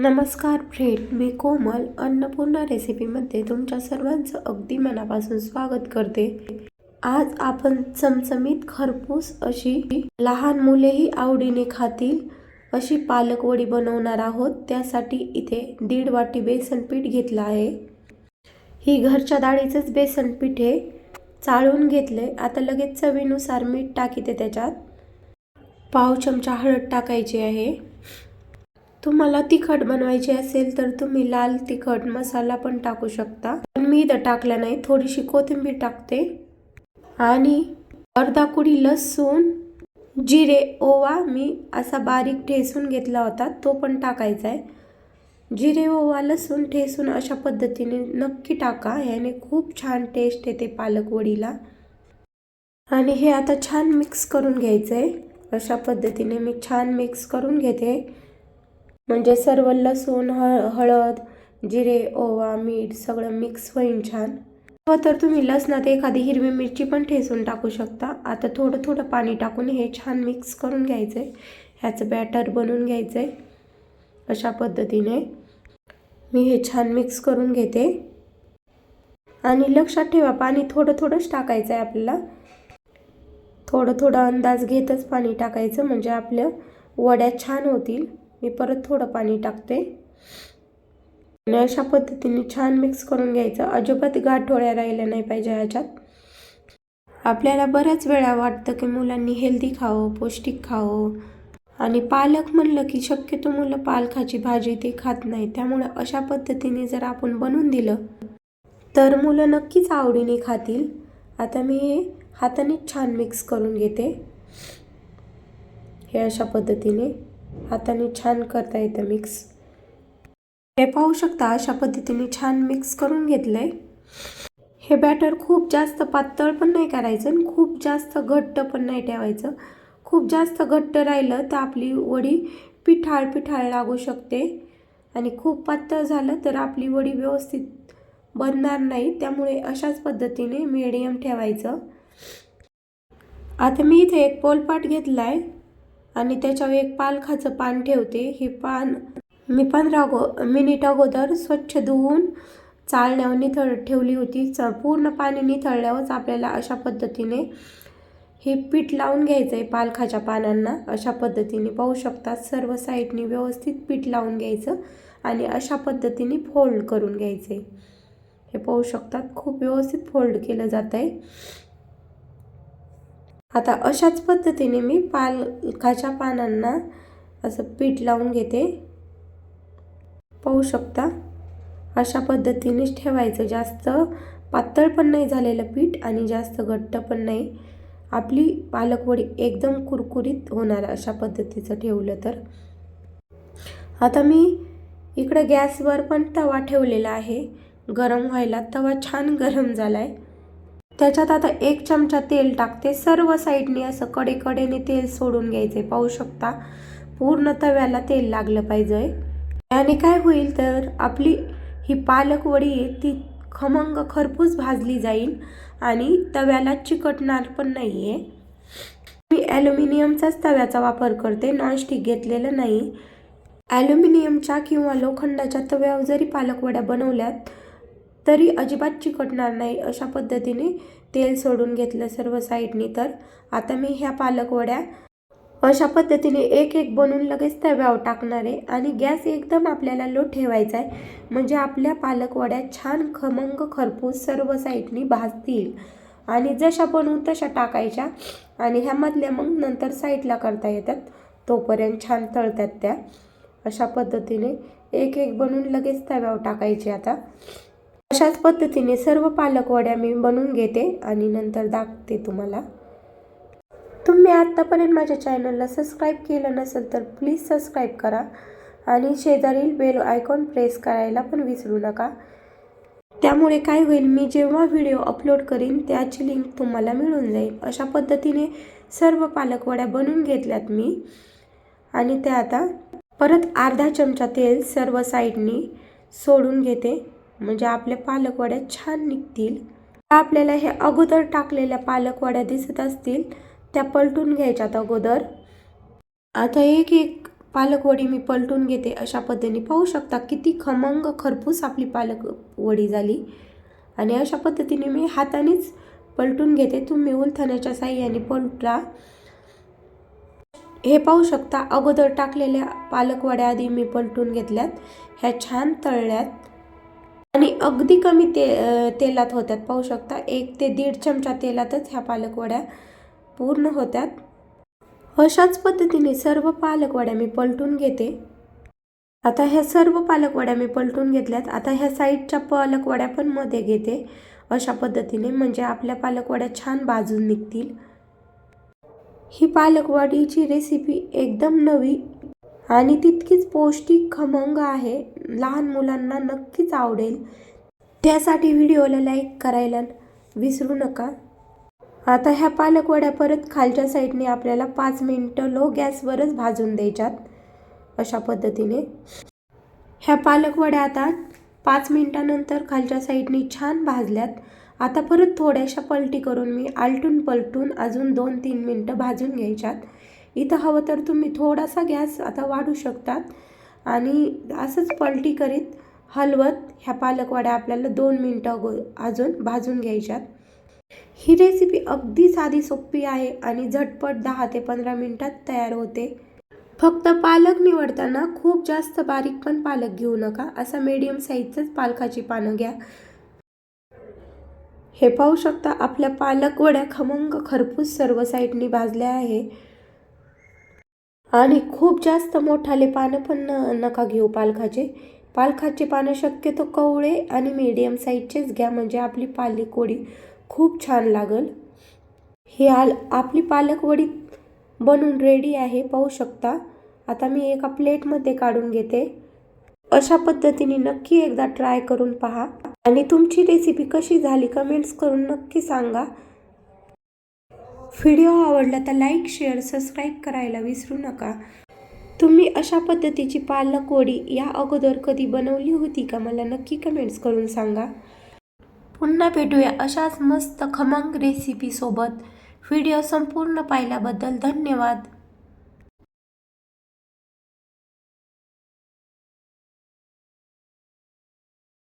नमस्कार फ्रेंड मी कोमल अन्नपूर्णा रेसिपीमध्ये तुमच्या सर्वांचं अगदी मनापासून स्वागत करते. आज आपण चमचमीत खरपूस अशी लहान मुलेही आवडीने खातील अशी पालक वडी बनवणार आहोत. त्यासाठी इथे दीड वाटी बेसन पीठ घेतलं आहे. ही घरच्या डाळीचंच बेसन पीठ आहे. चाळून घेतले आता लगेच चवीनुसार मीठ टाकीते त्याच्यात. पाव चमचा हळद टाकायची आहे. तुम्हाला तिखट बनवायची असेल तर तुम्ही लाल तिखट मसाला पण टाकू शकता. पण मी इथं टाकला नाही थोडीशी कोथिंबीर टाकते. आणि अर्धा कुडी लसूण जिरे ओवा मी असा बारीक ठेसून घेतला होता तो पण टाकायचा आहे. जिरे ओवा लसूण ठेसून अशा पद्धतीने नक्की टाका याने खूप छान टेस्ट येते पालक वडीला. आणि हे आता छान मिक्स करून घ्यायचं आहे अशा पद्धतीने मी छान मिक्स करून घेते. म्हणजे सर्व लसूण हळ हळद जिरे ओवा मीठ सगळं मिक्स होईन छान. व तर तुम्ही लसणात एखादी हिरवी मिरची पण ठेसून टाकू शकता. आता थोडं थोडं पाणी टाकून हे छान मिक्स करून घ्यायचं आहे ह्याचं बॅटर बनवून घ्यायचं आहे अशा पद्धतीने मी हे छान मिक्स करून घेते. आणि लक्षात ठेवा पाणी थोडं थोडंच टाकायचं आहे आपल्याला. थोडं थोडं अंदाज घेतच पाणी टाकायचं म्हणजे आपल्या वड्या छान होतील. मी परत थोडं पाणी टाकते. आणि अशा पद्धतीने छान मिक्स करून घ्यायचं. अजिबात गाठोळ्या राहिल्या नाही पाहिजे ह्याच्यात. आपल्याला बऱ्याच वेळा वाटतं की मुलांनी हेल्दी खावं पौष्टिक खावं. आणि पालक म्हणलं की शक्यतो मुलं पालकाची भाजी ते खात नाही. त्यामुळे अशा पद्धतीने जर आपण बनवून दिलं तर मुलं नक्कीच आवडीने खातील. आता मी हे हाताने छान मिक्स करून घेते. हे अशा पद्धतीने. हाताने छान करता येतं मिक्स हे पाहू शकता अशा पद्धतीने छान मिक्स करून घेतलंय. हे बॅटर खूप जास्त पातळ पण नाही करायचं आणि खूप जास्त घट्ट पण नाही ठेवायचं. खूप जास्त घट्ट राहिलं तर आपली वडी पिठाळ पिठाळ लागू शकते. आणि खूप पातळ झालं तर आपली वडी व्यवस्थित बनणार नाही. त्यामुळे अशाच पद्धतीने मीडियम ठेवायचं. आता मी इथे एक पोलपाट घेतला आहे आणि त्याच्यावर एक पालखाचं पान ठेवते. हे पान मी पंधरा गो मिनिट अगोदर स्वच्छ धुवून चालण्यावर निथळ ठेवली होती. च पूर्ण पाणी निथळल्यावरच आपल्याला अशा पद्धतीने हे पीठ लावून घ्यायचं आहे पालखाच्या पानांना. अशा पद्धतीने पाहू शकता सर्व साईडनी व्यवस्थित पीठ लावून घ्यायचं आणि अशा पद्धतीने फोल्ड करून घ्यायचं आहे हे पाहू शकतात खूप व्यवस्थित फोल्ड केलं जात आहे आता अशाच पद्धतीने मी पालकाच्या पानांना असं पीठ लावून घेते. पाहू शकता अशा पद्धतीनेच ठेवायचं. जास्त पातळ पण नाही झालेलं पीठ आणि जास्त घट्ट पण नाही. आपली पालकवडी एकदम कुरकुरीत होणार अशा पद्धतीचं ठेवलं तर. आता मी इकडं गॅसवर पण तवा ठेवलेला आहे. गरम व्हायला तवा छान गरम झाला आहे त्याच्यात आता एक चमचा तेल टाकते. सर्व साईडनी असं कडेकडेने तेल सोडून घ्यायचे पाहू शकता पूर्ण तव्याला तेल लागलं पाहिजे. याने काय होईल तर आपली ही पालक वडी आहे ती खमंग खरपूस भाजली जाईल आणि तव्याला चिकटणार पण नाही आहे मी ॲल्युमिनियमचाच तव्याचा वापर करते नॉनस्टिक घेतलेलं नाही. ॲल्युमिनियमच्या किंवा लोखंडाच्या तव्यावर जरी पालकवड्या बनवल्यात तरी अजिबात चिकटणार नाही अशा पद्धतीने तेल सोडून घेतलं सर्व साईडनी. तर आता मी ह्या पालकवड्या अशा पद्धतीने एक एक बनवून लगेच तव्यावर टाकणार आहे आणि गॅस एकदम आपल्याला लो ठेवायचा आहे. म्हणजे आपल्या पालकवड्या छान खमंग खरपूस सर्व साईडनी भाजतील. आणि जशा बनवून तशा टाकायच्या. आणि ह्यामधल्या मग नंतर साईडला करता येतात. तोपर्यंत छान तळतात त्या. अशा पद्धतीने एक एक बनवून लगेच तव्यावर टाकायचे आता. अशाच पद्धतीने सर्व पालक वड्या मी बनवून घेते आणि नंतर दाखते तुम्हाला. तुम्ही आत्तापर्यंत माझ्या चॅनलला सबस्क्राईब केलं नसेल तर प्लीज सबस्क्राईब करा आणि शेजारील बेल आयकॉन प्रेस करायला पण विसरू नका. त्यामुळे काय होईल मी जेव्हा व्हिडिओ अपलोड करीन त्याची लिंक तुम्हाला मिळून जाईल. अशा पद्धतीने सर्व पालकवड्या बनवून घेतल्यात मी. आणि त्या आता परत अर्धा चमचा तेल सर्व साईडनी सोडून घेते. म्हणजे आपल्या पालकवड्या छान निघतील. आपल्याला हे अगोदर टाकलेल्या पालकवड्या दिसत असतील त्या पलटून घ्यायच्यात अगोदर. आता एक एक पालकवडी मी पलटून घेते अशा पद्धतीने. पाहू शकता किती खमंग खरपूस आपली पालक वडी झाली. आणि अशा पद्धतीने मी हातानेच पलटून घेते. तुम्ही उलथण्याच्या साह्याने पलटा. हे पाहू शकता अगोदर टाकलेल्या पालकवड्या आधी मी पलटून घेतल्यात. ह्या छान तळल्यात. अगदी कमी ते तेलात होत्यात. पाहू शकता एक ते दीड चमचा तेलातच ह्या पालकवड्या पूर्ण होत्यात. अशाच पद्धतीने सर्व पालकवड्या मी पलटून घेते. आता ह्या सर्व पालकवड्या मी पलटून घेतल्यात. आता ह्या साईडच्या पालकवड्या पण मध्ये घेते. अशा पद्धतीने म्हणजे आपल्या पालकवड्या छान भाजून निघतील. ही पालकवाडीची रेसिपी एकदम नवी आणि तितकीच पौष्टिक खमंग आहे. लहान मुलांना नक्कीच आवडेल. त्यासाठी व्हिडिओला लाईक करायला विसरू नका. आता ह्या पालकवड्या परत खालच्या साईडने आपल्याला पाच मिनटं लो गॅसवरच भाजून द्यायच्यात अशा पद्धतीने. ह्या पालकवड्या आता पाच मिनटानंतर खालच्या साईडने छान भाजल्यात. आता परत थोड्याशा पलटी करून मी आलटून पलटून अजून दोन तीन मिनटं भाजून घ्यायच्यात. इथं हवं तर तुम्ही थोडासा गॅस आता वाढू शकतात. आणि असंच पलटी करीत हलवत ह्या पालक वड्या आपल्याला दोन मिनटं अगो अजून भाजून घ्यायच्यात. ही रेसिपी अगदी साधी सोपी आहे आणि झटपट दहा ते पंधरा मिनिटात तयार होते. फक्त पालक निवडताना खूप जास्त बारीक पण पालक घेऊ नका असा मीडियम साईजचंच पालकाची पानं घ्या. हे पाहू शकता आपल्या पालक वड्या खमंग खरपूस सर्व साईडनी भाजल्या आहे. आणि खूप जास्त मोठाले पानं पण न- नका घेऊ पालकाचे. पालखाची पानं शक्यतो कवळे आणि मीडियम साईजचेच घ्या म्हणजे आपली पालक वडी खूप छान लागल. ही आल आपली पालक वडी बनून रेडी आहे पाहू शकता. आता मी एका प्लेटमध्ये काढून घेते. अशा पद्धतीने नक्की एकदा ट्राय करून पहा. आणि तुमची रेसिपी कशी झाली कमेंट्स करून नक्की सांगा. व्हिडिओ आवडला तर लाईक शेअर सबस्क्राईब करायला विसरू नका. तुम्ही अशा पद्धतीची पालक वडी या अगोदर कधी बनवली होती का? मला नक्की कमेंट्स करून सांगा. पुन्हा भेटूया अशाच मस्त खमंग रेसिपीसोबत व्हिडिओ संपूर्ण पाहिल्याबद्दल धन्यवाद.